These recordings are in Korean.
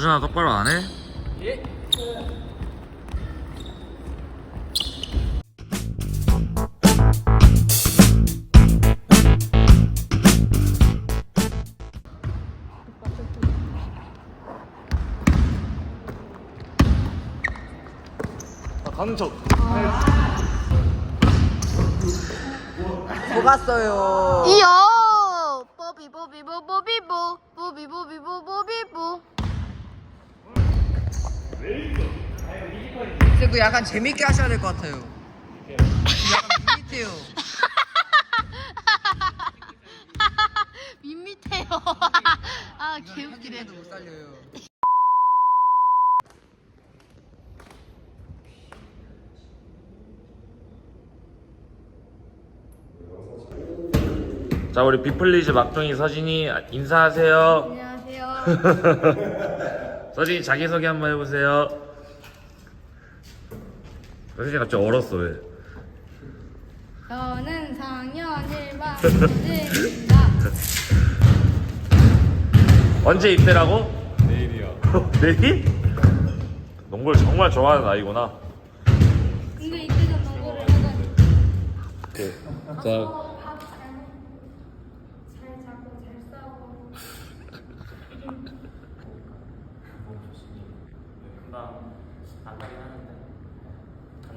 서준아 똑바로 안 해? 아, 가는 척. 속았어요. 이요 뽀비 뽀비 뽀 뽀비 뽀 뽀비 뽀비 뽀 뽀비 뽀 근데 그 약간 재밌게 하셔야 될 것 같아요. 약간 밋밋해요. 밋밋해요 아 개웃기네 못 살려요. 자, 우리 비플리즈 막둥이 서진이 인사하세요. 안녕하세요 서진이 자기소개 한번 해보세요. 서진이 갑자기 얼었어, 왜? 저는 4학년 1반 서진입니다 언제 입대라고? 내일이요. 내일? 농구를 정말 좋아하는 아이구나. 근데 이때는 농구를 하다니 오케이. 자, 잘 자고 잘 싸고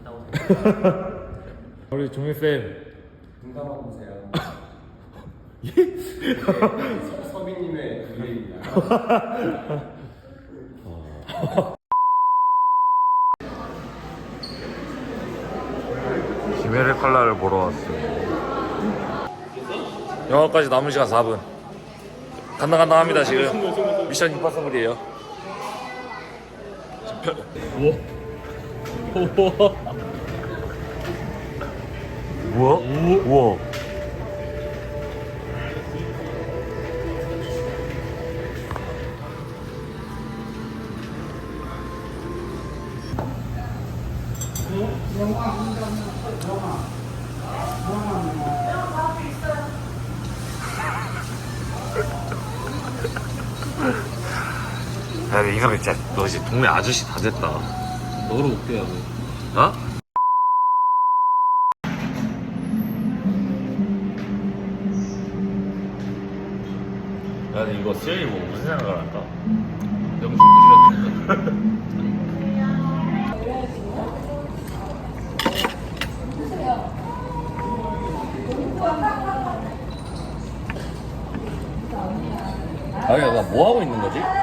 우리 종일쌤. 눈감아 보세요. 서빈님의 의뢰입니다. 김혜를 칼라를 보러 왔어요. 영화까지 남은 시간 4분. 간다 간다 합니다 지금. 미션 임파서블이에요. 우와. 우와. 야, 근데 이거 진짜 너 이제 동네 아저씨 다 됐다. 너로 올게요. 어? 야, 근데 이거 수현이 보고 무슨 생각을 할까? 영상 부지런히 아니, 나뭐 하고 있는 거지?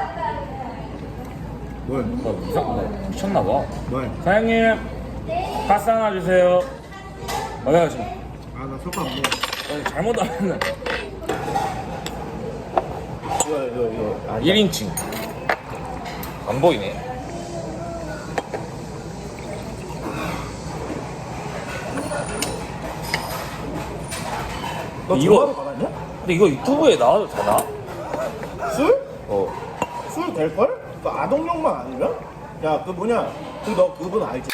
뭘? 나 이상, 나 미쳤나 봐. 뭘? 사장님, 가스 하나 주세요. 아, 내가 지금 아 나 석화 안 먹어. 아니, 잘못 하면 이거 이거 이거. 아, 1인칭. 안 보이네. 너 이거- 이거 받았냐? 근데 이거 유튜브에 나와도 되나? 술? 어. 술 될걸? 그 아동용만 아니면? 야 그 뭐냐? 그 너 그분 알지?